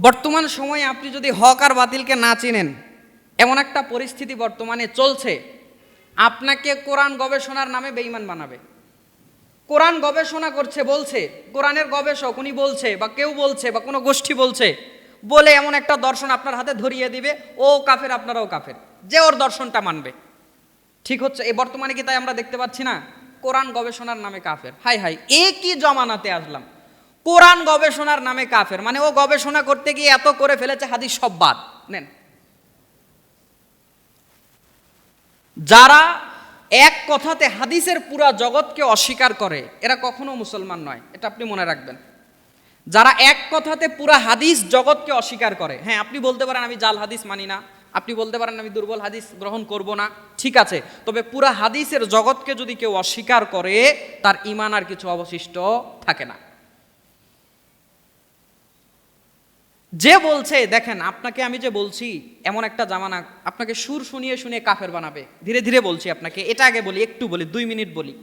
বর্তমান সময়ে আপনি যদি হক আর বাতিলকে না চিনেন, এমন একটা পরিস্থিতি বর্তমানে চলছে, আপনাকে কোরআন গবেষণার নামে বেঈমান বানাবে। কোরআন গবেষণা করছে, বলছে, কোরআনের গবেষক উনি বলছে, বা কেউ বলছে, বা কোনো গোষ্ঠী বলছে, বলে এমন একটা দর্শন আপনার হাতে ধরিয়ে দিবে, ও কাফের, আপনারাও কাফের, যে ওর দর্শনটা মানবে। ঠিক হচ্ছে এই বর্তমানে কি তাই আমরা দেখতে পাচ্ছি না? কোরআন গবেষণার নামে কাফের। হাই হাই, এ কি জমানাতে আসলাম? কোরআন গবেষণার নামে কাফের। মানে ও গবেষণা করতে গিয়ে এত করে ফেলেছে হাদিস সব বাদ। নেন। যারা এক কথাতে হাদিসের পুরা জগৎকে অস্বীকার করে, এরা কখনো মুসলমান নয়। এটা আপনি মনে রাখবেন। যারা এক কথাতে পুরা হাদিস জগৎকে অস্বীকার করে হ্যাঁ আপনি বলতে পারেন আমি জাল হাদিস মানি না, আপনি বলতে পারেন আমি দুর্বল হাদিস গ্রহণ করব না, ঠিক আছে। তবে পুরা হাদিসের জগৎকে যদি কেউ অস্বীকার করে, তার ইমান আর কিছু অবশিষ্ট থাকে না। যে বলছে, দেখেন, আপনাকে আমি যে বলছি, এমন একটা জামানা আপনাকে সুর শুনিয়ে শুনিয়ে কাফের বানাবে। ধীরে ধীরে বলছি আপনাকে, এটা আগে বলি, একটু বলি, দুই মিনিট বলি।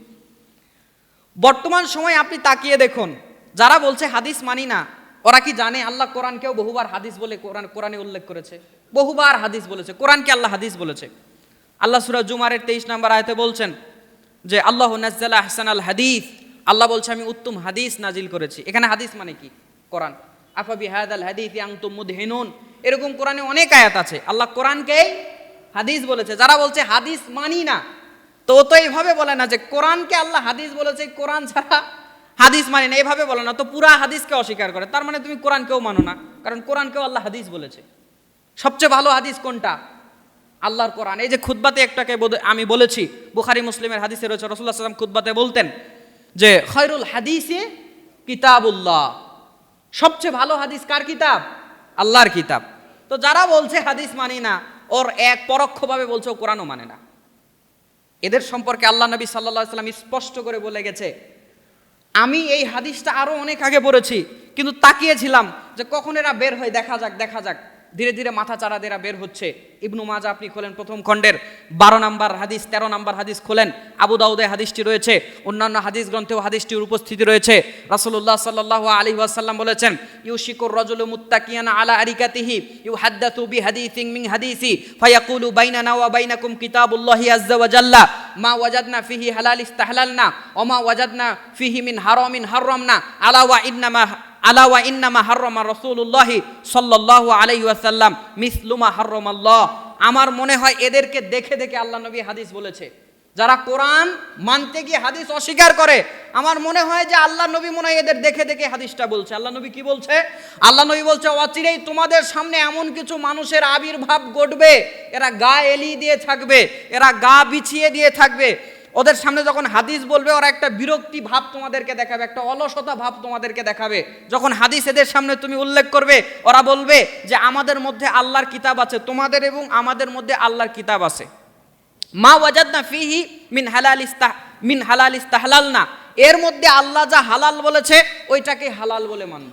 বর্তমান সময় আপনি তাকিয়ে দেখুন, যারা বলছে হাদিস মানি না, ওরা কি জানে আল্লাহ কোরআনকেও বহুবার হাদিস বলে কোরআন, কোরআনে উল্লেখ করেছে? বহুবার হাদিস বলেছে, কোরআনকে আল্লাহ হাদিস বলেছে। আল্লাহ সুরা জুমারের তেইশ নম্বর আয়তে বলছেন যে, আল্লাহ নাজ্জালা আহসান আল হাদিস। আল্লাহ বলছে, আমি উত্তম হাদিস নাজিল করেছি। এখানে হাদিস মানে কি? কোরআন। আফাবি হায়াদ আল হাদিস আংতুম মুদহিনুন। এরকম কোরআনে অনেক আয়াত আছে। আল্লাহ কোরআনকেই হাদিস বলেছে। যারা বলছে হাদিস মানি না, তো তো এইভাবে বলে না যে কোরআনকে আল্লাহ হাদিস বলেছে, কোরআন ছাড়া হাদিস মানে না। এইভাবে বলে না, তো পুরা হাদিসকে অস্বীকার করে। তার মানে তুমি কোরআনকেও মানো না, কারণ কোরআনকেও আল্লাহ হাদিস বলেছে। সবচেয়ে ভালো হাদিস কোনটা? আল্লাহর কোরআন। এই যে খুদ্বাতে একটাকে আমি বলেছি, বুখারি, মুসলিমের হাদিসে রয়েছে রসুল্লাহ সাল্লাম খুদ্বাতে বলতেন যে খৈরুল হাদিসে কিতাবুল্লাহ। সবচেয়ে ভালো হাদিস কার কিতাব? আল্লাহর কিতাব। তো যারা বলছে হাদিস মানি না, ওর এক পরোক্ষভাবে বলছে ও কোরআনও মানে না। এদের সম্পর্কে আল্লাহ নবী সাল্লাহ সাল্লাম স্পষ্ট করে বলে গেছে, আমি এই হাদিসটা আরও অনেক আগে পড়েছি, কিন্তু তাকিয়েছিলাম যে কখন এরা বের হয়ে দেখা যাক দেখা যাক। ধীরে ধীরে মাথা চারা দেরা বের হচ্ছে। ইবনু মাজা আপনি খোলেন প্রথম খণ্ডের বারো নাম্বার হাদিস, তেরো নাম্বার হাদিস খোলেন। আবু দাউদে হাদিসটি রয়েছে, অন্যান্য হাদিস গ্রন্থেও হাদিসটির উপস্থিতি রয়েছে। রাসূলুল্লাহ সাল্লাহ আলী ওয়াসাল্লাম বলেছেন, ইউশিকুর রজুলু মুত্তাকিয়ানা আলা আরিকাতিহি ইউ হাদ্দাতু বি হাদিসিং মিন হাদিসি, ফায়াকুলু বাইনানা ওয়া বাইনাকুম কিতাবুল্লাহি আজ্জা ওয়া জাল্লা, মা ওয়াজাদনা ফিহি হালাল ইস্তাহলালনা, ওয়া মা ওয়াজাদনা ফিহি মিন হারামিন হারামনা আলা ওয়া ইন্নামা আলা ওয়া ইন্নামা হাররামা রাসূলুল্লাহি সাল্লাল্লাহু আলাইহি ওয়াসাল্লাম মিসলুমা হাররামাল্লাহ। আমার মনে হয় এদেরকে দেখে দেখে আল্লাহ নবী হাদিস বলেছে। যারা কোরআন মানতে গিয়ে হাদিস অস্বীকার করে, আমার মনে হয় যে আল্লাহ নবী মনে হয় এদের দেখে দেখে হাদিসটা বলছে। আল্লাহ নবী কি বলছে? আল্লাহ নবী বলছে, অচিরেই তোমাদের সামনে এমন কিছু মানুষের আবির্ভাব ঘটবে, এরা গা এলিয়ে দিয়ে থাকবে, এরা গা বিছিয়ে দিয়ে থাকবে ওদের সামনে যখন হাদিস বলবে, ওরা একটা বিরক্তি ভাব তোমাদেরকে দেখাবে, একটা অলসতা ভাব তোমাদেরকে দেখাবে। যখন হাদিস এদের সামনে তুমি উল্লেখ করবে, ওরা বলবে যে, আমাদের মধ্যে আল্লাহর কিতাব আছে, তোমাদের এবং আমাদের মধ্যে আল্লাহর কিতাব আছে। মা ওয়াজাদনা ফিহি মিন হালাল ইস্তাহ মিন হালাল ইস্তাহলাল না এর মধ্যে আল্লাহ যা হালাল বলেছে, ওইটাকে হালাল বলে মানব।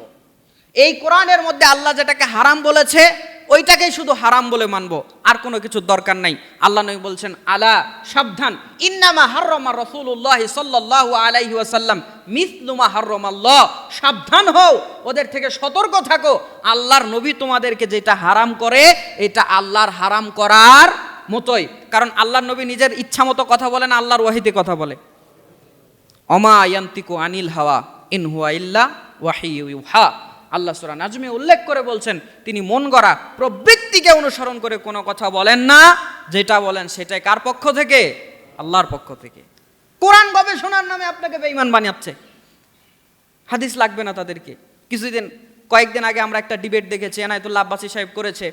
এই কোরআনের মধ্যে আল্লাহ যেটাকে হারাম বলেছে ওইটাকেই শুধু হারাম বলে মানব, আর কোনো কিছু দরকার নাই। আল্লাহ নবী বলছেন, আলা সাবধান, ইন্নামা হাররমা রাসূলুল্লাহ সাল্লাল্লাহু আলাইহি ওয়াসাল্লাম মিসলুমা হাররমাল্লাহ। সাবধান হও, ওদের থেকে সতর্ক থাকো। আল্লাহর নবী তোমাদেরকে যেটা হারাম করে, এটা আল্লাহর হারাম করার মতোই। কারণ আল্লাহর নবী নিজের ইচ্ছা মতো কথা বলেন আল্লাহর ওয়াহিদে কথা বলে। অমা ইয়ান্তিকু আনিল হাওয়া, ইন হুয়া ইল্লা ওয়াহিউহা আল্লাহ সুরা নাজমে উল্লেখ করে বলছেন, তিনি মন গড়া প্রবৃত্তিকে অনুসরণ করে কোনো কথা বলেন না, যেটা বলেন সেটাই কার পক্ষ থেকে? আল্লাহর পক্ষ থেকে। কোরআন গবেষণার নামে আপনাকে বেঈমান বানাচ্ছে। হাদিস লাগবে না তাদেরকে। কিছুদিন, কয়েকদিন আগে আমরা একটা ডিবেট দেখেছি, এনায়তুল্লাহ আব্বাসী সাহেব করেছে।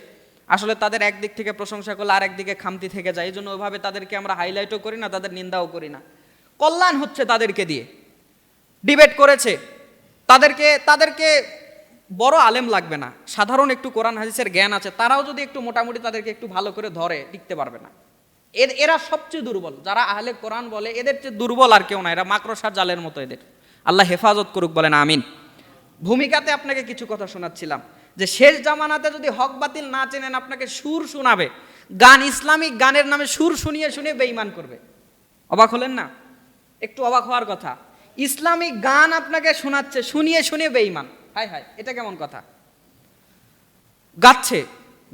আসলে তাদের একদিক থেকে প্রশংসা করলে আর একদিকে খামতি থেকে যায়। এই জন্য ওইভাবে তাদেরকে আমরা হাইলাইটও করি না, তাদের নিন্দাও করি না। কল্যাণ হচ্ছে তাদেরকে দিয়ে। ডিবেট করেছে। তাদেরকে তাদেরকে বড় আলেম লাগবে না। সাধারণ একটু কোরআন, হাদিসের জ্ঞান আছে, তারাও যদি একটু মোটামুটি তাদেরকে একটু ভালো করে ধরে, টিকতে পারবে না। এর, এরা সবচেয়ে দুর্বল। যারা আহলে কোরআন বলে, এদের চেয়ে দুর্বল আর কেউ না, এরা মাকড়সার জালের মতো এদের। আল্লাহ হেফাজত করুক বলেন, আমিন। ভূমিকাতে আপনাকে কিছু কথা শোনাচ্ছিলাম, যে শেষ জামানাতে যদি হক বাতিল না চেনেন, আপনাকে সুর শোনাবে। গান, ইসলামিক গানের নামে সুর শুনিয়ে শুনিয়ে বেঈমান করবে। অবাক হলেন না? একটু অবাক হওয়ার কথা। ইসলামিক গান আপনাকে শোনাচ্ছে, শুনিয়ে শুনিয়ে বেঈমান। হাই হাই, এটা কেমন কথা? গাচ্ছে,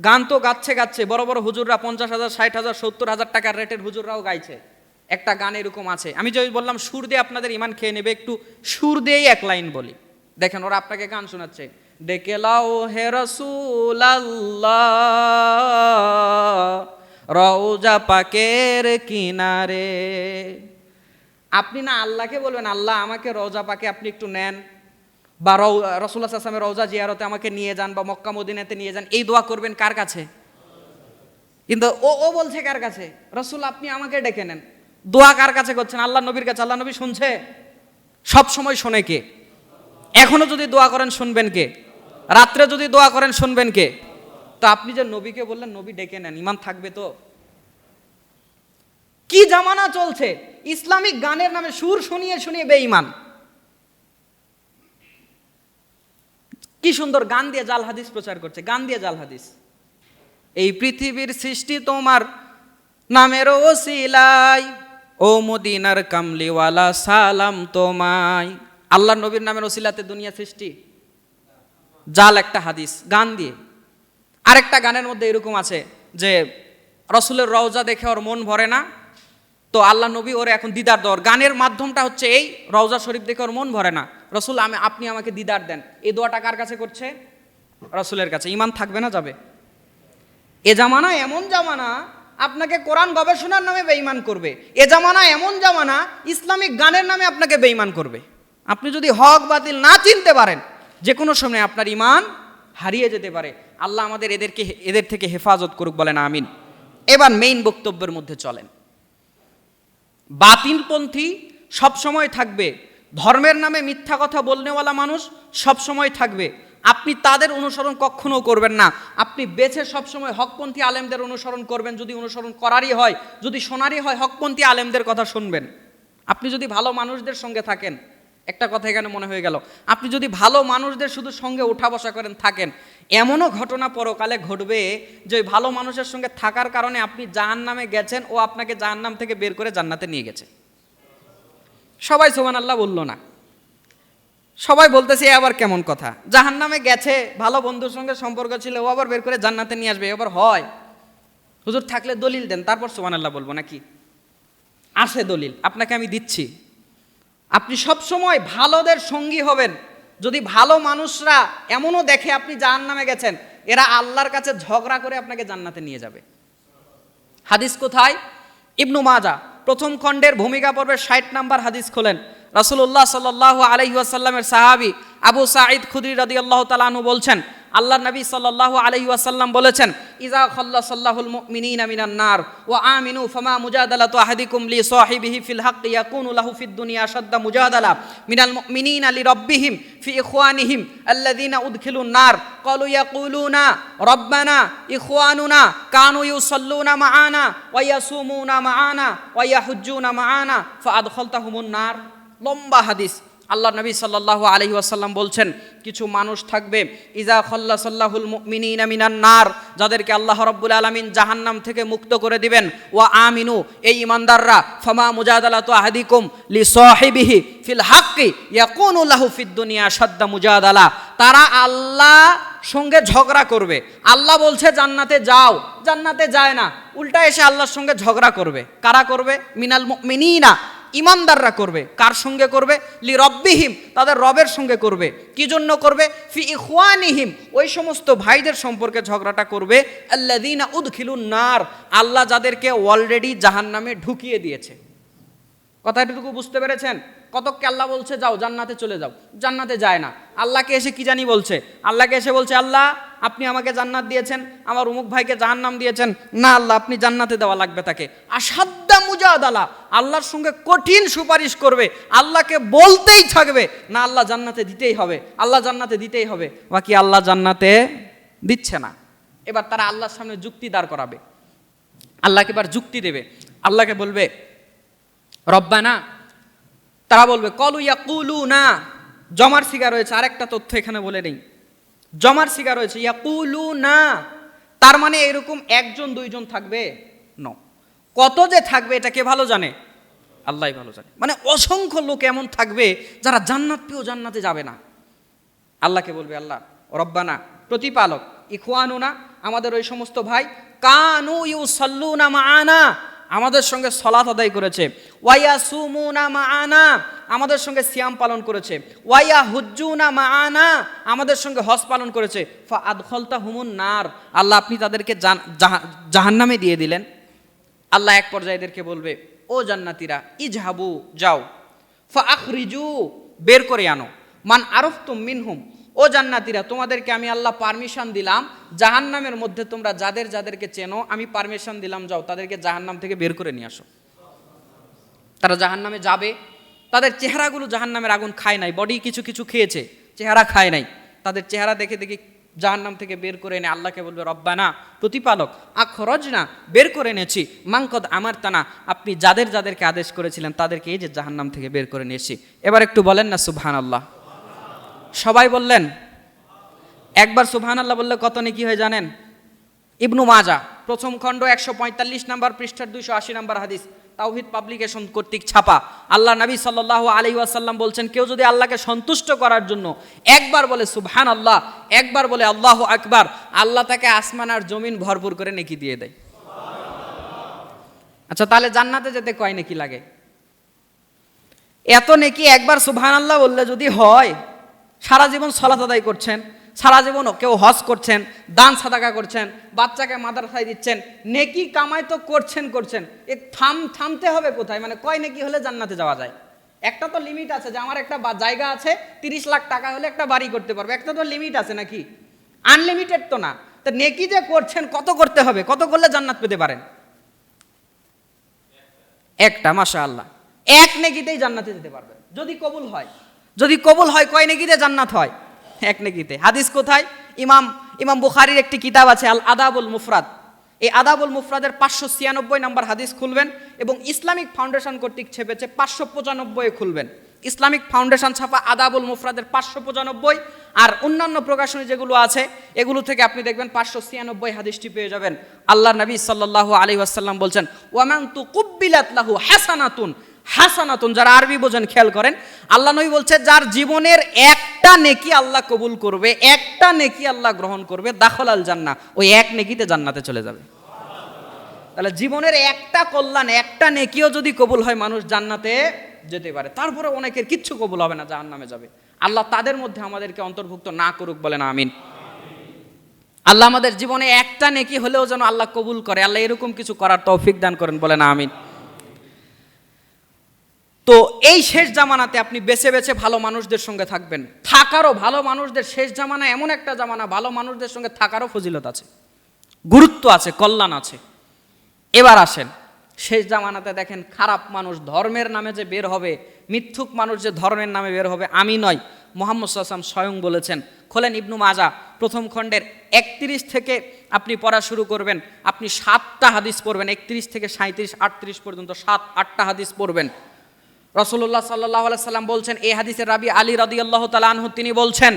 গান তো গাচ্ছে গাচ্ছে। বড় বড় হুজুররা পঞ্চাশ হাজার, ষাট হাজার, সত্তর হাজার টাকার রেটের হুজুররাও গাইছে। একটা গান এরকম আছে। আমি যদি বললাম, সুর দিয়ে আপনাদের ইমান খেয়ে নেবে, একটু সুর দিয়েই এক লাইন বলি। দেখেন, ওরা আপনাকে গান শোনাচ্ছে। ডেকে লাও হে রসুল রওজা পাকের কিনারে। আপনি না আল্লাহকে বলবেন, আল্লাহ, আমাকে রওজা পাকে আপনি একটু নেন। বা রসুল্লাহ আসলামের রওজা জিয়ারতে আমাকে নিয়ে যান বা মক্কা মদিনাতে নিয়ে যান, এই দোয়া করবেন কার কাছে? কিন্তু ও ও বলছে কার কাছে? রসুল, আপনি আমাকে ডেকে নেন। দোয়া কার কাছে করছেন? আল্লাহ নবীর কাছে। আল্লাহ নবী শুনছে? সব সময় শোনে কে? এখনও যদি দোয়া করেন, শুনবেন কে? রাত্রে যদি দোয়া করেন, শুনবেন কে? তো আপনি যে নবীকে বললেন, নবী ডেকে নেন ইমান থাকবে তো? কি জামানা চলছে? ইসলামিক গানের নামে সুর শুনিয়ে শুনিয়ে বেঈমান। কি সুন্দর গান দিয়ে জাল হাদিস প্রচার করছে, গান দিয়ে জাল হাদিস। এই পৃথিবীর সৃষ্টি তোমার নামের ওসিলাই ও মদিনার কামলিওয়ালা সালাম তোমায়। আল্লাহ নবীর নামের ওসিলাতে দুনিয়া সৃষ্টি। জাল একটা হাদিস, গান দিয়ে। আরেকটা গানের মধ্যে এরকম আছে যে, রসুলের রওজা দেখে ওর মন ভরে না, তো আল্লাহ নবী ওর এখন দিদার দর। গানের মাধ্যমটা হচ্ছে এই, রওজা শরীফ দেখে ওর মন ভরে না। রসুল, আমি, আপনি আমাকে দিদার দেন। এ দোয়াটা কার কাছে করছে? রসুলের কাছে। ইমান থাকবে না, যাবে। এ জামানা এমন জামানা, আপনাকে কোরআন গবেষণার নামে বেঈমান করবে। এ জামানা এমন জামানা, ইসলামিক গানের নামে আপনাকে বেঈমান করবে। আপনি যদি হক বাতিল না চিনতে পারেন যে কোনো সময় আপনার ইমান হারিয়ে যেতে পারে। আল্লাহ আমাদের এদেরকে, এদের থেকে হেফাজত করুক বলেন, আমিন। এবার মেইন বক্তব্যের মধ্যে চলেন। বাতিলপন্থী সবসময় থাকবে ধর্মের নামে মিথ্যা কথা বলনেওয়ালা মানুষ সবসময় থাকবে। আপনি তাদের অনুসরণ কখনো করবেন না। আপনি বেছে সবসময় হকপন্থী আলেমদের অনুসরণ করবেন। যদি অনুসরণ করারই হয়, যদি শোনারই হয়, হকপন্থী আলেমদের কথা শুনবেন। আপনি যদি ভালো মানুষদের সঙ্গে থাকেন, একটা কথা এখানে মনে হয়ে গেল, আপনি যদি ভালো মানুষদের শুধু সঙ্গে ওঠা বসা করেন, থাকেন, এমনও ঘটনা পরকালে ঘটবে যে ওই ভালো মানুষের সঙ্গে থাকার কারণে আপনি জাহান নামে গেছেন ও আপনাকে জাহান নাম থেকে বের করে জান্নাতে নিয়ে গেছে। সবাই সোমান আল্লাহ বলল না। সবাই বলতেছে, এ আবার কেমন কথা? জাহান নামে গেছে, ভালো বন্ধুর সঙ্গে সম্পর্ক ছিল, ও আবার বের করে জান্নাতে নিয়ে আসবে এবার হয়। হুজুর, থাকলে দলিল দেন, তারপর সোমান আল্লাহ বলব নাকি? আসে দলিল, আপনাকে আমি দিচ্ছি। আপনি সব সময় ভালোদের সঙ্গী হবেন। যদি ভালো মানুষরা এমনও দেখে আপনি জাহান নামে গেছেন, এরা আল্লাহর কাছে ঝগড়া করে আপনাকে জান্নাতে নিয়ে যাবে। হাদিস কোথায়? ইবনু মাজা প্রথম খণ্ডের ভূমিকা পর্বের ষাট নাম্বার হাদিস খোলেন। রাসুল্লাহ সাল্লাহ আলহিহাসাল্লামের সাহাবি আবু সাঈদ খুদ্রি রদি আল্লাহ তালাহু বলছেন আল্লাহ নবী সাল্লাহ আলহি আসাল্লাম বলেছেন ইজা খল্লা সাল্লাহুল মিনান নার, ওয়া আমিনু ফামা মুজাদালাতু আহাদিকুম লি সাহিবিহি ফিল হক ইয়াকুনু লাহু ফিদ দুনিয়া শাদ্দা মুজাদালা মিনাল মুমিনিনা লি রাব্বিহিম ফি ইখওয়ানিহিম আল্লাযিনা উদখিলুন নার, ক্বালু ইয়াকুলুনা রব্বানা ইখওয়ানুনা কানু ইউসাল্লুনা মাআনা ওয়া ইয়াসুমুনা মাআনা ওয়া ইয়াহুজ্জুনা মাআনা ফাআদখালতাহুমুন নার। লম্বা হাদিস। আল্লাহ নবী সাল্লাহ আলহি আসাল্লাম বলছেন, কিছু মানুষ থাকবে ইজা খল্লা সাল্লাহুল মিনিনা মিনান নার, যাদেরকে আল্লাহ রব্বুল আলমিন জাহান্নাম থেকে মুক্ত করে দিবেন। ও আমিনু, এই ইমানদাররা, ফমা মুজাদালা তো আহাদিকুম লি সাহিবিহি ফিল হাক্কি ইয়াকুনুল্লাহু ফিদ দুনিয়া সাদ্দা মুজাদালা। তারা আল্লাহ সঙ্গে ঝগড়া করবে। আল্লাহ বলছে, জান্নাতে যাও। জান্নাতে যায় না। উল্টা এসে আল্লাহর সঙ্গে ঝগড়া করবে। কারা করবে? মিনাল মিনিনা ইমানদাররা করবে? কার সঙ্গে করবে? লি রব্বিহিম তাদের রবের সঙ্গে করবে। কি জন্য করবে? ফি ইখওয়ানিহিম, ওই সমস্ত ভাইদের সম্পর্কে ঝগড়াটা করবে। আল্লাদিনা উদখিলুন নার, আল্লাহ যাদেরকে অলরেডি জাহান্নামে ঢুকিয়ে দিয়েছে। কথাটুকু বুঝতে পেরেছেন? কতককে আল্লাহ বলছে, যাও, জান্নাতে চলে যাও। জান্নাতে যায় না। আল্লাহকে এসে কি জানি বলছে? আল্লাহকে এসে বলছে, আল্লাহ, আপনি আমাকে জান্নাত দিয়েছেন, আমার উমুক ভাইকে জাহান্নাম দিয়েছেন। না আল্লাহ, আপনি জান্নাতে দেওয়া লাগবে তাকে। আসাদ্দা মুজাদালা, আল্লাহর সঙ্গে কঠিন সুপারিশ করবে, আল্লাহকে বলতেই থাকবে, না, আল্লাহ জান্নাতে দিতেই হবে, আল্লাহ জান্নাতে দিতেই হবে। বাকি আল্লাহ জান্নাতে দিচ্ছে না। এবার তারা আল্লাহর সামনে যুক্তি দাঁড় করাবে। আল্লাহকে এবার যুক্তি দেবে। আল্লাহকে বলবে, রব্বানা তারা বলবে, কলু ইয়াকুলু না জমার সিগা রয়েছে আরেকটা তথ্য এখানে বলে নেই। জমার সিগা রয়েছে ইয়াকুলু না তার মানে এরকম একজন, দুইজন থাকবে? ন কত যে থাকবে, এটা কে ভালো জানে? আল্লাহ ভালো জানে। মানে অসংখ্য লোক এমন থাকবে যারা জান্নাত পেয়েও জান্নাতে যাবে না। আল্লাহকে বলবে, আল্লাহ, রব্বানা, প্রতিপালক, ইখওয়ানুনা, আমাদের ওই সমস্ত ভাই, কানু ইউ সাল্লুনা মাআনা। আমাদের সঙ্গে সলাত আদায় করেছে। ওয়াইয়া সুমুনা মা আনা আমাদের সঙ্গে সিয়াম পালন করেছে। ওয়াইয়া হুজ্জুনা মাআনা, আমাদের সঙ্গে হজ পালন করেছে। ফা আদখলতা হুমুন নার, আল্লাহ আপনি তাদেরকে জাহান্নামে দিয়ে দিলেন। আল্লাহ এক পর্যায়ে এদেরকে বলবে, ও জান্নাতিরা, ইজহাবু, যাও। ফা আখরিজু, বের করে আনো। মান আরফ তুম মিনহুম ও জান্নাতিরা, তোমাদেরকে আমি আল্লাহ পারমিশন দিলাম, জাহান্নামের মধ্যে তোমরা যাদের যাদেরকে চেনো, আমি পারমিশন দিলাম, যাও, তাদেরকে জাহান্নাম থেকে বের করে নিয়ে আসো। তারা জাহান্নামে যাবে, তাদের চেহারাগুলো জাহান্নামের আগুন খায় নাই বডি কিছু কিছু খেয়েছে, চেহারা খায় নাই। তাদের চেহারা দেখে দেখে জাহান্নাম থেকে বের করে এনে আল্লাহকে বলবে, রব্বানা, প্রতিপালক আখরজ না বের করে এনেছি, মাংকদ আমার তানা আপনি যাদের যাদেরকে আদেশ করেছিলেন, তাদেরকে এই যে জাহান্নাম থেকে বের করে নিয়েছি এবার একটু বলেন না সুবহান আল্লাহ সবাই বললেন, একবার সুবহান আল্লাহ বললে কত নেকি হয় জানেন? ইবনু মাজা, প্রথম খণ্ড একশো পঁয়তাল্লিশ নাম্বার পৃষ্ঠার দুইশো আশি নাম্বার হাদিস, তাওহিদ পাবলিকেশন কর্তৃক ছাপা। আল্লাহ নবী সাল্লাহ আলী ওয়াসাল্লাম বলছেন, কেউ যদি আল্লাহকে সন্তুষ্ট করার জন্য একবার বলে সুবহান আল্লাহ একবার বলে আল্লাহ আকবার, আল্লাহ তাকে আসমান আর জমিন ভরপুর করে নেকি দিয়ে দেয়। আচ্ছা তাহলে জান্নাতে যেতে কয় নেকি লাগে? এত নেকি একবার সুবহান আল্লাহ বললে যদি হয় সারা জীবন সলাত আদায় করছেন, সারা জীবন কেউ হজ করছেন, দান সাদাকা করছেন, বাচ্চাকে মাদ্রাসায় দিচ্ছেন, নেকি কামাই তো করছেন করছেন। এ থাম, থামতে হবে কোথায়? মানে কয় নেকি হলে জান্নাতে যাওয়া যায়? একটা তো লিমিট আছে যে আমার একটা জায়গা আছে, তিরিশ লাখ টাকা হলে একটা বাড়ি করতে পারব। একটা তো লিমিট আছে নাকি? আনলিমিটেড তো না। তা নেকি যে করছেন, কত করতে হবে? কত করলে জান্নাত পেতে পারেন? একটা মাশা আল্লাহ এক নেকিতেই জান্নাতে যেতে পারবে যদি কবুল হয়। যদি কবুল হয়, কয় নেকিতে জান্নাত হয়? এক নেকিতে হাদিস কোথায়? ইমাম ইমাম বুখারির একটি কিতাব আছে, আল আদাবুল মুফরাদ। এই আদাবুল মুফরাদের পাঁচশো ছিয়ানব্বই নম্বর হাদিস খুলবেন এবং ইসলামিক ফাউন্ডেশন কর্তৃক ছেপেছে পাঁচশো পঁচানব্বই খুলবেন। ইসলামিক ফাউন্ডেশন ছাপা আদাবুল মুফরাদের পাঁচশো পঁচানব্বই আর অন্যান্য প্রকাশনী যেগুলো আছে, এগুলো থেকে আপনি দেখবেন পাঁচশো ছিয়ানব্বই হাদিসটি পেয়ে যাবেন। আল্লাহ নবী সাল্লাল্লাহু আলাইহি আসাল্লাম বলছেন ওয়ামান তু কুব্বিলাত লাহু হাসানাতুন। হাসানাতুন, যারা আরবি বোঝেন, খেয়াল করেন, আল্লাহ নবী বলছে, যার জীবনের একটা নেকি আল্লাহ কবুল করবে, একটা নেকি আল্লাহ গ্রহণ করবে, দাখল আল জান্নাহ, ওই এক নেকিতে জান্নাতে চলে যাবে। তাহলে জীবনের একটা কল্যাণ, একটা নেকিও যদি কবুল হয়, মানুষ জান্নাতে যেতে পারে। তারপরে অনেকের কিচ্ছু কবুল হবে না, জাহান্নামে যাবে। আল্লাহ তাদের মধ্যে আমাদেরকে অন্তর্ভুক্ত না করুক বলেন, আমিন। আল্লাহ আমাদের জীবনে একটা নেকি হলেও যেন আল্লাহ কবুল করে, আল্লাহ এরকম কিছু করার তৌফিক দান করেন বলেন, আমিন। তো এই শেষ জামানাতে আপনি বেছে বেছে ভালো মানুষদের সঙ্গে থাকবেন। থাকারও ভালো মানুষদের শেষ জামানা এমন একটা জামানা, ভালো মানুষদের সঙ্গে থাকারও ফজিলত আছে। গুরুত্ব আছে, কল্যাণ আছে। এবার আসেন, শেষ জামানাতে দেখেন খারাপ মানুষ ধর্মের নামে যে বের হবে, মিথ্যুক মানুষ যে ধর্মের নামে বের হবে, আমি নয়। মোহাম্মদ সাল্লাম স্বয়ং বলেছেন, খোলেন ইবনু মাজা, প্রথম খণ্ডের একত্রিশ থেকে আপনি পড়া শুরু করবেন, আপনি সাতটা হাদিস পড়বেন, একত্রিশ থেকে সাঁত্রিশ আটত্রিশ পর্যন্ত সাত, আটটা হাদিস পড়বেন। রসুল্লাহ সাল্লাহ সাল্লাম বলছেন, এই হাদিসের রাবি আলী রদি আল্লাহ তালাহ তিনি বলছেন,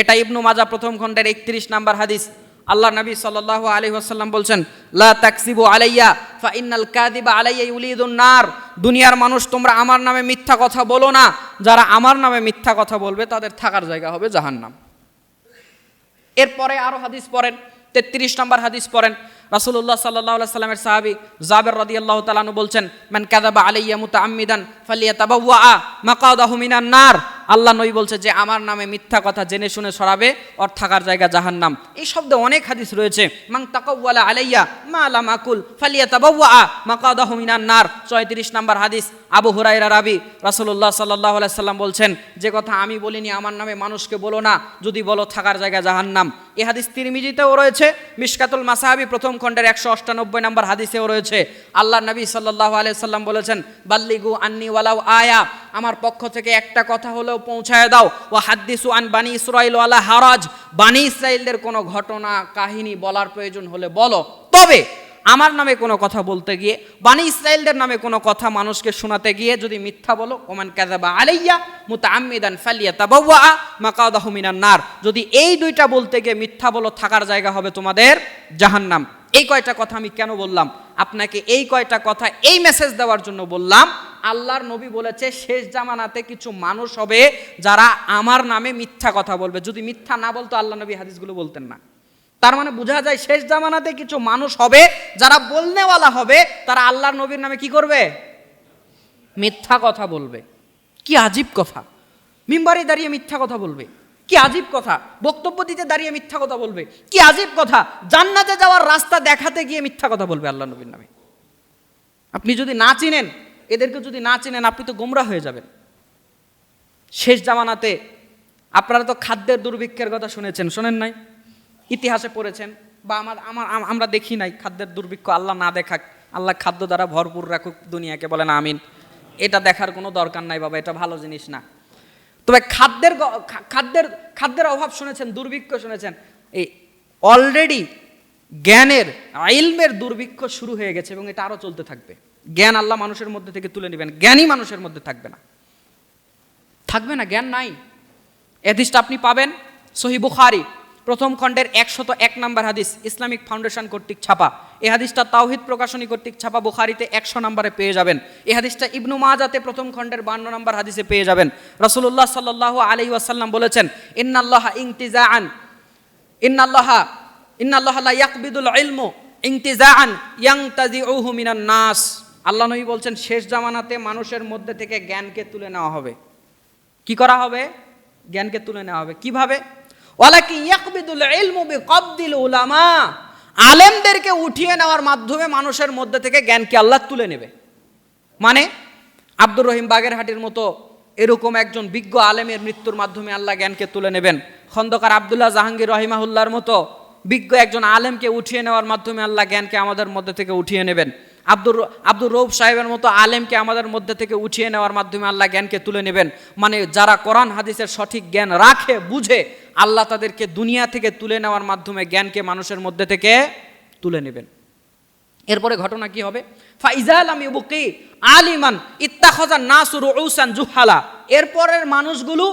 এটা ইবনু মাজা প্রথম খণ্ডের একত্রিশ নাম্বার হাদিস। আল্লাহ নবী সাল্লাহ আলী আসাল্লাম বলছেন, লা তাকসিবু আলাইয়া ফা ইন্নাল কাদিবা আলাইয়া ইউলিদুন নার। দুনিয়ার মানুষ, তোমরা আমার নামে মিথ্যা কথা বলো না। যারা আমার নামে মিথ্যা কথা বলবে, তাদের থাকার জায়গা হবে জাহান্নাম। এরপরে আরও হাদিস পড়েন, তেত্রিশ নম্বর হাদিস পড়েন রাসুল্লাহ সাল্লাহ সাল্লামের সাহাবি জাবের রদি আল্লাহ তালানু বলছেন, মান কাদাবা আলাইয়া মুতা আম্মিদান ফালিয়া তাবাউয়া আ মাকাউদাহু মিনান নার। আল্লাহ নবী বলছে যে, আমার নামে মিথ্যা কথা জেনে শুনে সরাবে, ওর থাকার জায়গা জাহান নাম এই শব্দে অনেক হাদিস রয়েছে। মাং তাকাউয়ালা আলাইয়া মা আলা মাকুল ফালিয়া তাবাউয়া আ মাকাউদাহু মিনান নার। চৌত্রিশ নম্বর হাদিস, আবু হুরাইরা রাবি রাসুল্লাহ সাল্লাহ সাল্লাম বলছেন, যে কথা আমি বলিনি, আমার নামে মানুষকে বলো না, যদি বলো থাকার জায়গা জাহান্নাম। এই হাদিস তিরমিজিতেও রয়েছে, মিশকাতুল মাসাহাবি প্রথম খণ্ডের একশো অষ্টানব্বই নম্বর হাদিসেও রয়েছে। আল্লাহ নবী সাল্লাহ আলিয়া সাল্লাম বলেছেন, বাল্লিগু আন্নি ওয়ালাউ আয়া আমার পক্ষ থেকে একটা কথা হলেও পৌঁছায় দাও। ও হাদ্দিসু আন বানি ইসরাইল ওয়ালা হারাজ বানি ইসরাইলদের কোনো ঘটনা, কাহিনী বলার প্রয়োজন হলে বলো। তবে আমার নামে কোনো কথা বলতে গিয়ে, বানি ইসরায়েলদের নামে কোনো কথা মানুষকে শোনাতে গিয়ে যদি মিথ্যা বলো, ওমান কাযাবা আলাইয়া মুতাআম্মিদান ফালিয়া তাবাওয়া মাকাদাহু মিনান নার। যদি এই দুইটা বলতে গিয়ে মিথ্যা বলো, থাকার জায়গা হবে তোমাদের জাহান্নাম। এই কয়টা কথা আমি কেন বললাম? আপনাকে এই কয়টা কথা এই মেসেজ দেওয়ার জন্য বললাম, আল্লাহর নবী বলেছে, শেষ জামানাতে কিছু মানুষ হবে যারা আমার নামে মিথ্যা কথা বলবে। যদি মিথ্যা না বলতো আল্লাহ নবী হাদিসগুলো বলতেন না। তার মানে বোঝা যায় শেষ জামানাতে কিছু মানুষ হবে, যারা বলনেওয়ালা হবে, তারা আল্লাহর নবীর নামে কি করবে? মিথ্যা কথা বলবে। কি আজীব কথা। মিম্বারে দাঁড়িয়ে মিথ্যা কথা বলবে। কি আজীব কথা। বক্তব্য দিতে দাঁড়িয়ে মিথ্যা কথা বলবে। কি আজীব কথা। জান্নাতে যাওয়ার রাস্তা দেখাতে গিয়ে মিথ্যা কথা বলবে আল্লাহ নবীর নামে। আপনি যদি না চিনেন, এদেরকে যদি না চিনেন, আপনি তো গোমরা হয়ে যাবেন। শেষ জামানাতে আপনারা তো খাদ্যের দুর্ভিক্ষের কথা শুনেছেন, শোনেন নাই? ইতিহাসে পড়েছেন বা আমার আমার আমরা দেখি নাই, খাদ্যের দুর্ভিক্ষ আল্লাহ না দেখাক, আল্লাহ খাদ্য দ্বারা ভরপুর রাখুক দুনিয়াকে, বলেন আমিন। এটা দেখার কোনো দরকার নাই বাবা, এটা ভালো জিনিস না। তবে খাদ্যের খাদ্যের খাদ্যের অভাব শুনেছেন, দুর্ভিক্ষ শুনেছেন, এই অলরেডি জ্ঞানের আইলমের দুর্ভিক্ষ শুরু হয়ে গেছে এবং এটা আরও চলতে থাকবে। জ্ঞান আল্লাহ মানুষের মধ্যে থেকে তুলে নেবেন, জ্ঞানই মানুষের মধ্যে থাকবে না। থাকবে না, জ্ঞান নাই। এদিসটা আপনি পাবেন, সহি বুখারি। প্রথম খণ্ডের একশত এক নম্বর হাদিস, ইসলামিক ফাউন্ডেশন কর্তৃক ছাপা। এই হাদিসটা তাওহিদ প্রকাশনী কর্তৃক ছাপা, বুখারিতে একশো নম্বরে পেয়ে যাবেন। এই হাদিসটা ইবনু মাজাতে প্রথম খণ্ডের বান্ন নম্বর হাদিসে পেয়ে যাবেন। রসুল্লাহ সাল্লাহ আলি ওয়াসাল্লাম বলেছেন, ইন্নাল্লাহ ইংতিজাআন, ইন্নাল্লাহ ইন্নাল্লাহ লা ইয়াকবিদুল ইলমু ইংতিজাআন ইয়াংতাজিউহু মিনান নাস। আল্লাহ নবী বলছেন, শেষ জামানাতে মানুষের মধ্যে থেকে জ্ঞানকে তুলে নেওয়া হবে। কি করা হবে? জ্ঞানকে তুলে নেওয়া হবে। কীভাবে? ওয়ালাকি উলামা। আলেমদেরকে উঠিয়ে নেওয়ার মাধ্যমে মানুষের মধ্যে থেকে জ্ঞানকে আল্লাহ তুলে নেবে। মানে আব্দুর রহিম বাগেরহাটির মতো এরকম একজন বিজ্ঞ আলেমের মৃত্যুর মাধ্যমে আল্লাহ জ্ঞানকে তুলে নেবেন। খন্দকার আবদুল্লাহ জাহাঙ্গীর রহিমাহুল্লার মতো বিজ্ঞ একজন আলেমকে উঠিয়ে নেওয়ার মাধ্যমে আল্লাহ জ্ঞানকে আমাদের মধ্যে থেকে উঠিয়ে নেবেন। আব্দুর আব্দুর রৌফ সাহেবের মতো আলেমকে আমাদের মধ্যে থেকে উঠিয়ে নেওয়ার মাধ্যমে আল্লাহ জ্ঞানকে তুলে নেবেন। মানে যারা কোরআন, হাদিসের সঠিক জ্ঞান রাখে, বুঝে, আল্লাহ তাদেরকে দুনিয়া থেকে তুলে নেওয়ার মাধ্যমে জ্ঞানকে মানুষের মধ্যে থেকে তুলে নেবেন। এরপরে ঘটনা কি হবে? ফাইজাল আমি বুকি আলিমান ইত্তাখজা নাসুর উসান জুহালা। এরপরের মানুষগুলো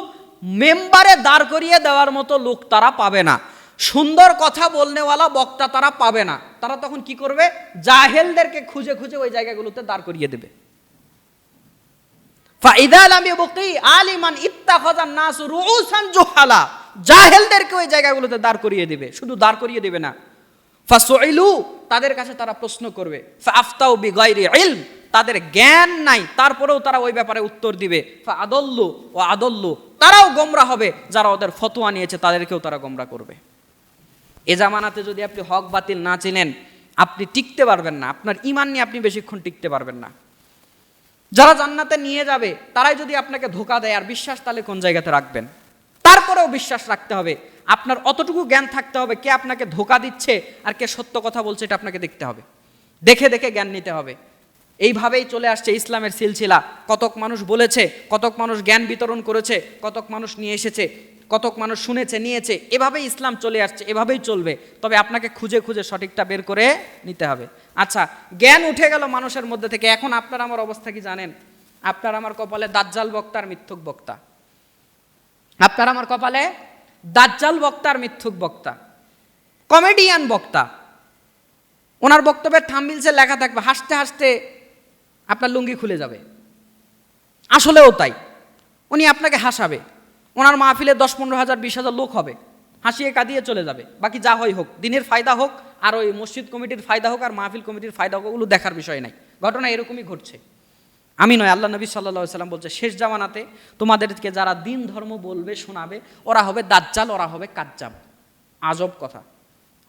মেম্বারে দাঁড় করিয়ে দেওয়ার মতো লোক তারা পাবে না। সুন্দর কথা বলনেওয়ালা বক্তা তারা পাবে না। তারা তখন কি করবে? জাহেলদেরকে খুঁজে খুঁজে ওই জায়গাগুলোতে দাঁড় করিয়ে দেবে। আলিমান ইত্তাখজা নাসুর উসান জুহালা। জাহেলদেরকে ওই জায়গাগুলোতে দাঁড় করিয়ে দেবে। শুধু দাঁড় করিয়ে দেবে না। ফাসইলু, তাদের কাছে তারা প্রশ্ন করবে। ফাফতাউ বিগাইরি ইলম, তাদের জ্ঞান নাই। তারপরেও তারা ওই ব্যাপারে উত্তর দিবে। ফা আদল্লু ও আদল্লু, তারাও গোমরা হবে। যারা ওদের ফতোয়া নিয়েছে, তাদেরকেও তারা গোমরা করবে। এ জামানাতে যদি আপনি হক বাতিল না চিনেন, আপনি টিকতে পারবেন না। আপনার ইমান নিয়ে আপনি বেশিক্ষণ টিকতে পারবেন না। যারা জান্নাতে নিয়ে যাবে, তারাই যদি আপনাকে ধোকা দেয় আর বিশ্বাস তাহলে কোন জায়গাতে রাখবেন? তারপরেও বিশ্বাস রাখতে হবে। আপনার অতটুকু জ্ঞান থাকতে হবে কে আপনাকে ধোকা দিচ্ছে আর কে সত্য কথা বলছে এটা আপনাকে দেখতে হবে। দেখে দেখে জ্ঞান নিতে হবে। এইভাবেই চলে আসছে ইসলামের সিলসিলা। কতক মানুষ বলেছে, কতক মানুষ জ্ঞান বিতরণ করেছে, কতক মানুষ নিয়ে এসেছে। কতক মানুষ শুনেছে, নিয়েছে, এভাবেই ইসলাম চলে আসছে, এভাবেই চলবে। তবে আপনাকে খুঁজে খুঁজে সঠিকটা বের করে নিতে হবে। আচ্ছা জ্ঞান উঠে গেল মানুষের মধ্যে থেকে। এখন আপনার আমার অবস্থা কি জানেন? আপনার আমার কপালে দাজ্জাল বক্তার মিথ্যুক বক্তা। আপনার আমার কপালে দাজ্জাল বক্তার মিথ্যুক বক্তা। কমেডিয়ান বক্তা। ওনার বক্তব্যের থাম্বিলসে লেখা থাকবে, হাসতে হাসতে আপনার লুঙ্গি খুলে যাবে। আসলেও তাই। উনি আপনাকে হাসাবে। ওনার মাহফিলে দশ, পনেরো হাজার, বিশ হাজার লোক হবে। হাসিয়ে কাঁদিয়ে চলে যাবে। বাকি যা হয় হোক, দিনের ফায়দা হোক আর ওই মসজিদ কমিটির ফায়দা হোক আর মাহফিল কমিটির ফায়দা হোক, ওগুলো দেখার বিষয় নাই। ঘটনা এরকমই ঘটছে। আমি নয়, আল্লাহ নবী সাল্লা সাল্লাম বলছে, শেষ জামানাতে তোমাদেরকে যারা দিন ধর্ম বলবে, শোনাবে, ওরা হবে দাজ্জাল, ওরা হবে কাজ্জাব। আজব কথা।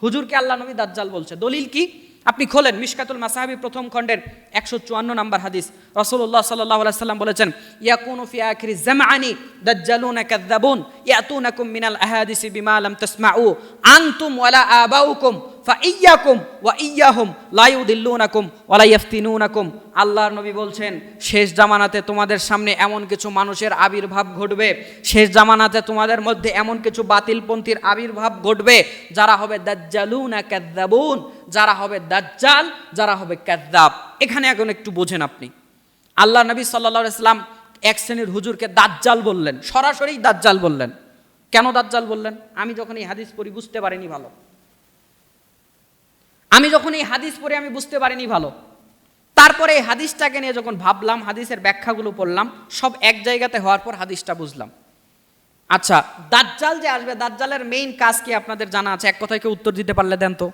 হুজুরকে আল্লাহ নবী দাজ্জাল বলছে। দলিল কি? আপনি খোলেন মিশকাতুল মাসাহাবি প্রথম খণ্ডের একশো চুয়ান্ন নম্বর হাদিস। রসুল্লাহ সাল্লাহ সাল্লাম বলেছেন, ইয়াকুন ফি আখিরি জামানি দাজ্জালুনা কাযযাবুন, ইয়াতুনাকুম মিনাল আহাদিসি বিমা লাম তাসমাউ, আনতুম ওয়ালা আবাউকুম ফাইয়াকুম ওয়া ইয়াহুম লা ইউদিল্লুনাকুম ওয়ালা ইয়াফতিনুনাকুম। আল্লাহর নবী বলছেন, শেষ জামানাতে তোমাদের সামনে এমন কিছু মানুষের আবির্ভাব ঘটবে, শেষ জামানাতে তোমাদের মধ্যে এমন কিছু বাতিলপন্থীর আবির্ভাব ঘটবে, যারা হবে দাজ্জালুনা কাযযাবুন, যারা হবে দাজ্জাল, যারা হবে কাযযাব। এখানে এখন একটু বোঝেন আপনি। আল্লাহ নবী সাল্লাল্লাহু আলাইহি সাল্লাম এক শ্রেণির হুজুরকে দাজ্জাল বললেন, সরাসরি দাজ্জাল বললেন। কেন দাজ্জাল বললেন? আমি যখন এই হাদিস পড়ি বুঝতে পারিনি ভালো। আমি যখন এই হাদিস পড়ে আমি বুঝতে পারিনি ভালো। তারপরে এই হাদিসটাকে নিয়ে যখন ভাবলাম, হাদিসের ব্যাখ্যাগুলো পড়লাম, সব এক জায়গাতে হওয়ার পর হাদিসটা বুঝলাম। আচ্ছা দাজ্জাল যে আসবে, দাজ্জালের মেইন কাজ কি আপনাদের জানা আছে? এক কথায় কেউ উত্তর দিতে পারলে দেন তো।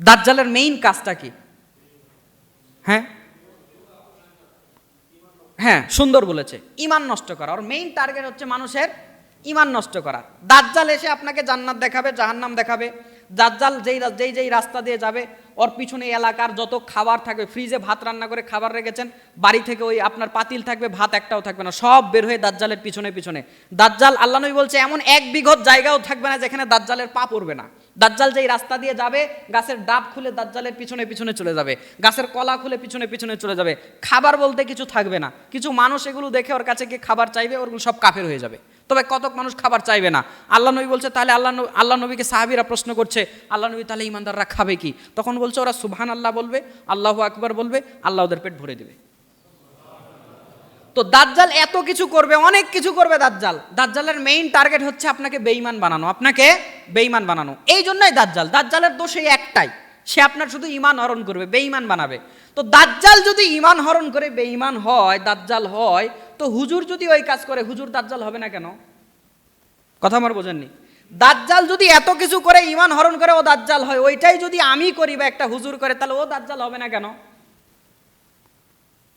দাজ্জালের মেইন কাজটা কি? হ্যাঁ? হ্যাঁ সুন্দর বলেছে। ইমান নষ্ট করা। ওর মেইন টার্গেট হচ্ছে মানুষের ইমান নষ্ট করা। দাজ্জাল এসে আপনাকে জান্নাত দেখাবে, জাহান্নাম দেখাবে। দাজ্জাল যেই যেই যেই রাস্তা দিয়ে যাবে ওর পিছনে এলাকার যত খাবার থাকবে ফ্রিজে ভাত রান্না করে খাবার রেখেছেন, বাড়ি থেকে ওই আপনার পাতিল থাকবে, ভাত একটাও থাকবে না, সব বের হয়ে দাজ্জালের পিছনে পিছনে। দাজ্জাল, আল্লাহ নবী বলছে, এমন এক বিঘত জায়গাও থাকবে না যেখানে দাজ্জালের পা পড়বে না। দাজ্জাল যেই রাস্তা দিয়ে যাবে, গাছের ডাব খুলে দাজ্জালের পিছনে পিছনে চলে যাবে, গাছের কলা খুলে পিছনে পিছনে চলে যাবে। খাবার বলতে কিছু থাকবে না। কিছু মানুষ এগুলো দেখে ওর কাছে গিয়ে খাবার চাইবে, ওরগুলো সব কাফের হয়ে যাবে। তবে কতক মানুষ খাবার চাইবে না। আল্লাহ নবী বলছে, তাহলে আল্লাহ আল্লাহ নবীকে সাহাবিরা প্রশ্ন করছে, আল্লাহ নবী তাহলে ইমানদাররা খাবে কি? তখন বলছে, ওরা সুবহান আল্লাহ বলবে, আল্লাহ আকবার বলবে, আল্লাহ ওদের পেট ভরে দেবে। তো দাজ্জাল এত কিছু করবে, অনেক কিছু করবে দাজ্জাল। দাজ্জালের মেইন টার্গেট হচ্ছে আপনাকে বেঈমান বানানো, আপনাকে বেঈমান বানানো। এই জন্যই দাজ্জাল। দাজ্জালের দোষ এই একটাই, সে আপনার শুধু ইমান হরণ করবে, বেঈমান বানাবে। তো দাজ্জাল যদি ইমান হরণ করে বেঈমান হয়, দাজ্জাল হয়, তো হুজুর যদি ওই কাজ করে, হুজুর দাজ্জাল হবে না কেন? কথা আমার বোঝেননি। দাজ্জাল যদি এত কিছু করে ইমান হরণ করে, ও দাজ্জাল হয়। ওইটাই যদি আমি করি বা একটা হুজুর করে, তাহলে ও দাজ্জাল হবে না কেন?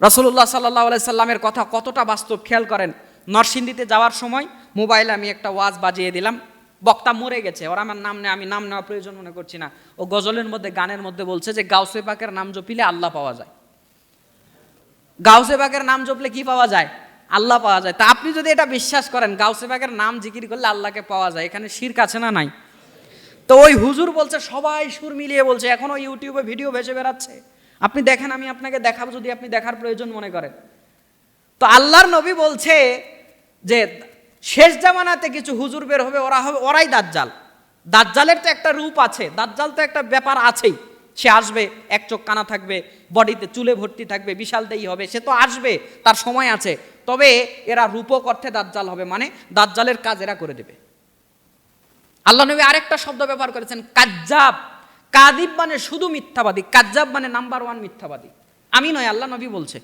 রসুল্লাহ সাল্লাহ সাল্লামের কথা কতটা বাস্তব খেয়াল করেন? নরসিংদীতে যাওয়ার সময় মোবাইলে আমি একটা ওয়াজ বাজিয়ে দিলাম। বক্তা মরে গেছে। ওর আমার নাম নেই, আমি নাম নেওয়া প্রয়োজন মনে করছি না। ও গজলের মধ্যে, গানের মধ্যে বলছে যে, গাউসে পাকের নাম জপিলে আল্লাহ পাওয়া যায়। গাউসে পাকের নাম জপলে কি পাওয়া যায়? আল্লাহ পাওয়া যায়। তা আপনি যদি এটা বিশ্বাস করেন, গাউসে পাকের নাম জিকির করলে আল্লাহকে পাওয়া যায়। এখানে শির কাছে না নাই? তো ওই হুজুর বলছে, সবাই সুর মিলিয়ে বলছে, এখনও ইউটিউবে ভিডিও ভেসে বেড়াচ্ছে। আপনি দেখেন, আমি আপনাকে দেখাবো, যদি আপনি দেখার প্রয়োজন মনে করেন। তো আল্লাহর নবী বলছে যে, শেষ জামানাতে কিছু হুজুর বের হবে, ওরা হবে, ওরাই দাজ্জাল। দাজ্জালের তো একটা রূপ আছে, দাজ্জাল তো একটা ব্যাপার আছেই। সে আসবে, এক চোখ কানা থাকবে, বডিতে চুলে ভর্তি থাকবে, বিশাল দেই হবে, সে তো আসবে, তার সময় আছে। তবে এরা রূপক অর্থে দাজ্জাল হবে মানে দাজ্জালের কাজ এরা করে দেবে। আল্লাহ নবী আরেকটা শব্দ ব্যবহার করেছেন, কাজ্জাব। কাদিব মানে শুধু মিথ্যাবাদী, কাজ্জাব মানে নাম্বার ওয়ান মিথ্যাবাদী। আমি নয়, আল্লাহ নবী বলছে।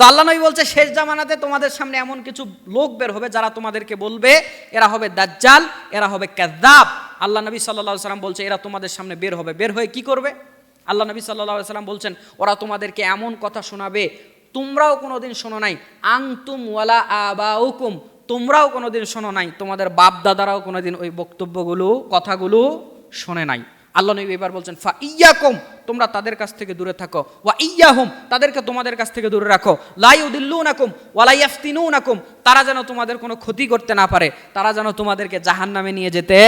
তো আল্লাহ নবী বলছে, শেষ জামানাতে তোমাদের সামনে এমন কিছু লোক বের হবে যারা তোমাদেরকে বলবে, এরা হবে দাজ্জাল, এরা হবে কাজ্জাব আল্লাহ নবী সাল্লাহ সাল্লাম বলছে, এরা তোমাদের সামনে বের হবে। বের হয়ে কি করবে? আল্লাহ নবী সাল্লাহ সাল্লাম বলছেন, ওরা তোমাদেরকে এমন কথা শোনাবে, তোমরাও কোনোদিন শোনো নাই। আংতুম ওয়ালা আবাউকুম, তোমরাও কোনোদিন শোনো নাই। তোমাদের বাপ দাদারাও কোনোদিন ওই বক্তব্যগুলো, কথাগুলো শোনে নাই। আল্লাহ নবী এবার বলছেন, ফা ইয়াকুম, তোমরা তাদের কাছ থেকে দূরে থাকো। ওয়া ইয়াহুম, তাদেরকে তোমাদের কাছ থেকে দূরে রাখো। লাই উদিল্লুনাকুম ওয়ালা ইয়াফতিনুনাকুম, তারা যেন তোমাদের কোনো ক্ষতি করতে না পারে, তারা যেন তোমাদেরকে জাহান্নামে নিয়ে যেতে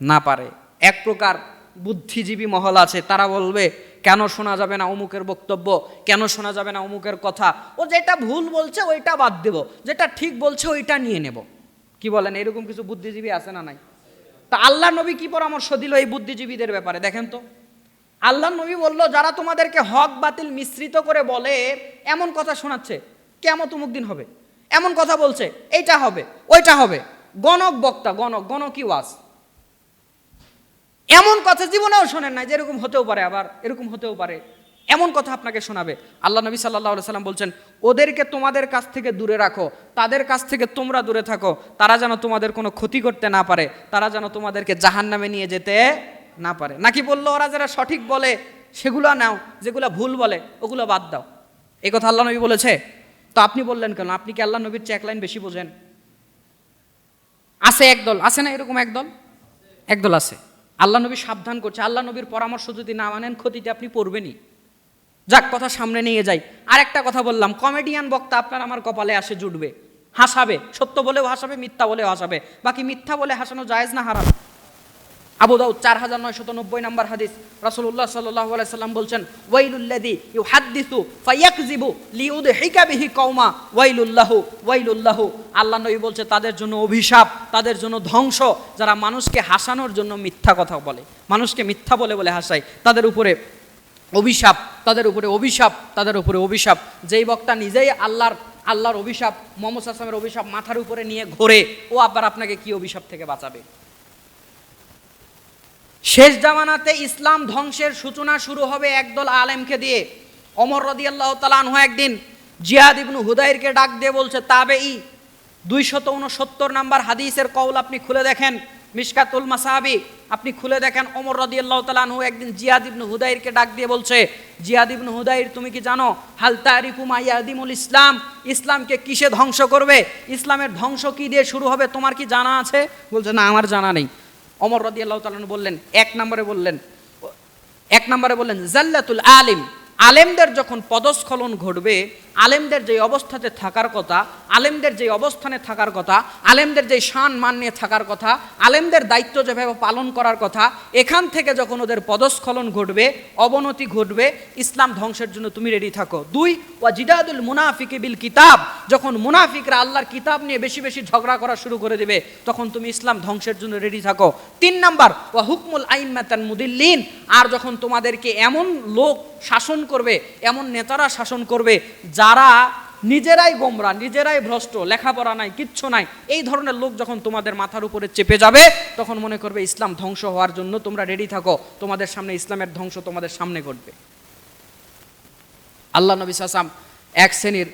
না পারে। এক প্রকার বুদ্ধিজীবী মহল আছে, তারা বলবে, কেন শোনা যাবে না অমুকের বক্তব্য? কেন শোনা যাবে না অমুকের কথা? ও যেটা ভুল বলছে, ওইটা বাদ দেব। যেটা ঠিক বলছে, ওইটা নিয়ে নেব। কি বলেন, এরকম কিছু বুদ্ধিজীবী আছে না নাই? তা আল্লাহ নবী কি পরামর্শ দিল এই বুদ্ধিজীবীদের ব্যাপারে? দেখেন তো। আল্লাহ নবী বলল, যারা তোমাদেরকে হক বাতিল মিশ্রিত করে বলে, এমন কথা শোনাচ্ছে কেমন তুমুক দিন হবে। এমন কথা বলছে, এইটা হবে, ওইটা হবে। গণক বক্তা, গণক, গণকি ওয়াজ। এমন কথা জীবনেও শোনেন না যে এরকম হতেও পারে আবার, এরকম হতেও পারে। এমন কথা আপনাকে শোনাবে। আল্লাহ নবী সাল্লাহ সাল্লাম বলছেন, ওদেরকে তোমাদের কাছ থেকে দূরে রাখো, তাদের কাছ থেকে তোমরা দূরে থাকো, তারা যেন তোমাদের কোনো ক্ষতি করতে না পারে, তারা যেন তোমাদেরকে জাহান নামে নিয়ে যেতে না পারে। নাকি বলল, ওরা যারা সঠিক বলে, সেগুলো নাও, যেগুলো ভুল বলে, ওগুলো বাদ দাও। এই কথা আল্লাহ নবী বলেছে। তো আপনি বললেন কেন? আপনি কি আল্লাহ নবীর চেক লাইন বেশি বোঝেন? আছে একদল, আছে না এরকম একদল? একদল আছে। আল্লাহ নবী সাবধান করছে। আল্লাহ নবীর পরামর্শ যদি না মানেন ক্ষতিতে আপনি পড়বেনই। যাক, কথা সামনে নিয়ে যাই। আর একটা কথা বললাম, কমেডিয়ান বক্তা আপনার আমার কপালে আসে, জুটবে। হাসাবে, সত্য বলেও হাসাবে, মিথ্যা বলেও হাসাবে। বাকি মিথ্যা বলে হাসানো জায়েজ না হারাম? আবু দাউদ চার হাজার নয়শত নব্বই নম্বর হাদিস। রাসূলুল্লাহ সাল্লাল্লাহু আলাইহি সাল্লাম বলছেন, ওয়াইলুল্লাযী ইউহাদ্দিসু ফায়াকযিবু লিউদহিকা বিহি কওমা, ওয়াইলুল্লাহু ওয়াইলুল্লাহু। আল্লাহ নবী বলছে, তাদের জন্য অভিশাপ, তাদের জন্য ধ্বংস, যারা মানুষকে হাসানোর জন্য মিথ্যা কথা বলে, মানুষকে মিথ্যা বলে বলে হাসায়, তাদের উপরে অভিশাপ, তাদের উপরে অভিশাপ, তাদের উপরে অভিশাপ। যেই বক্তা নিজেই আল্লাহর আল্লাহর অভিশাপ, মোহাম্মদ আসলামের অভিশাপ মাথার উপরে নিয়ে ঘোরে, ও আবার আপনাকে কি অভিশাপ থেকে বাঁচাবে? শেষ জামানাতে ইসলাম ধ্বংসের সূচনা শুরু হবে একদল আলেমকে দিয়ে। অমর রদি আল্লাহ তালানহ একদিন জিয়াদ ইবনু হুদাইরকে ডাক দিয়ে বলছে তাবে ই দুইশত উনসত্তর নাম্বার হাদিসের কৌল আপনি খুলে দেখেন মিসকাতুল মাসাহাবি আপনি খুলে দেখেন। ওমর রদিয়াল্লাহ তালানহু একদিন জিয়াদ ইবনু হুদাইরকে ডাক দিয়ে বলছে, জিয়াদ ইবনু হুদাইর, তুমি কি জানো, হাল তারিফু মাইয়াদিমুল ইসলাম, ইসলামকে কিসে ধ্বংস করবে? ইসলামের ধ্বংস কি দিয়ে শুরু হবে, তোমার কি জানা আছে? বলছে, না, আমার জানা নেই। অমর রদিয়াল্লাহ তালন বললেন এক নম্বরে বললেন এক নম্বরে বললেন জাল্লাতুল আলিম। আলেমদের যখন পদস্খলন ঘটবে, আলেমদের যে অবস্থাতে থাকার কথা, আলেমদের যে অবস্থানে থাকার কথা, আলেমদের যে শান মান নিয়ে থাকার কথা, আলেমদের দায়িত্ব যেভাবে পালন করার কথা, এখান থেকে যখন ওদের পদস্খলন ঘটবে, অবনতি ঘটবে, ইসলাম ধ্বংসের জন্য তুমি রেডি থাকো। দুই, ওয়া জিদাদুল মুনাফিকে বিল কিতাব। যখন মুনাফিকরা আল্লাহর কিতাব নিয়ে বেশি বেশি ঝগড়া করা শুরু করে দেবে, তখন তুমি ইসলাম ধ্বংসের জন্য রেডি থাকো। তিন নাম্বার, ওয়া হুকমুল আইম্মাতান মুদিল্লিন। আর যখন তোমাদেরকে এমন লোক শাসন করবে, এমন নেতারা শাসন করবে যারা নিজেরাই গোমরা, নিজেরাই ভ্রষ্ট, লেখাপড়া নাই, কিচ্ছু নাই। এই ধরনের লোক যখন তোমাদের মাথার উপরে চেপে যাবে, তখন মনে করবে ইসলাম ধ্বংস হওয়ার জন্য তোমরা রেডি থাকো, তোমাদের সামনে ইসলামের ধ্বংস তোমাদের সামনে ঘটবে। আল্লাহ নবী সাসাম এক শ্রেণির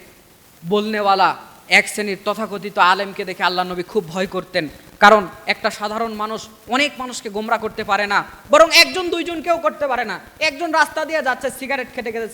বলনেওয়ালা, এক শ্রেণির তথাকথিত আলেমকে দেখে আল্লাহ নবী খুব ভয় করতেন। কারণ একটা সাধারণ মানুষ অনেক মানুষকে গোমরা করতে পারে না, বরং একজন দুইজনকেও করতে পারে না। একজন রাস্তা দিয়ে যাচ্ছে, সিগারেট খেতে খেতে